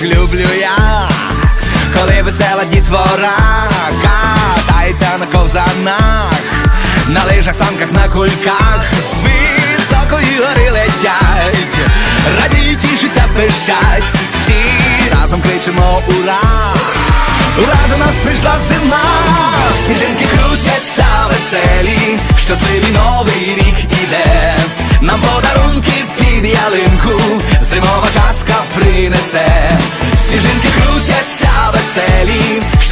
найбільш люблю я коли весела дітвора катається на ковзанах, на лижах, санках, на кульках, з високої гори летять, радіють, тішаться, пищать, всі разом кричимо ура! Ура, до нас прийшла зима, сніжинки крутяться веселі, щасливий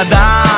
me dar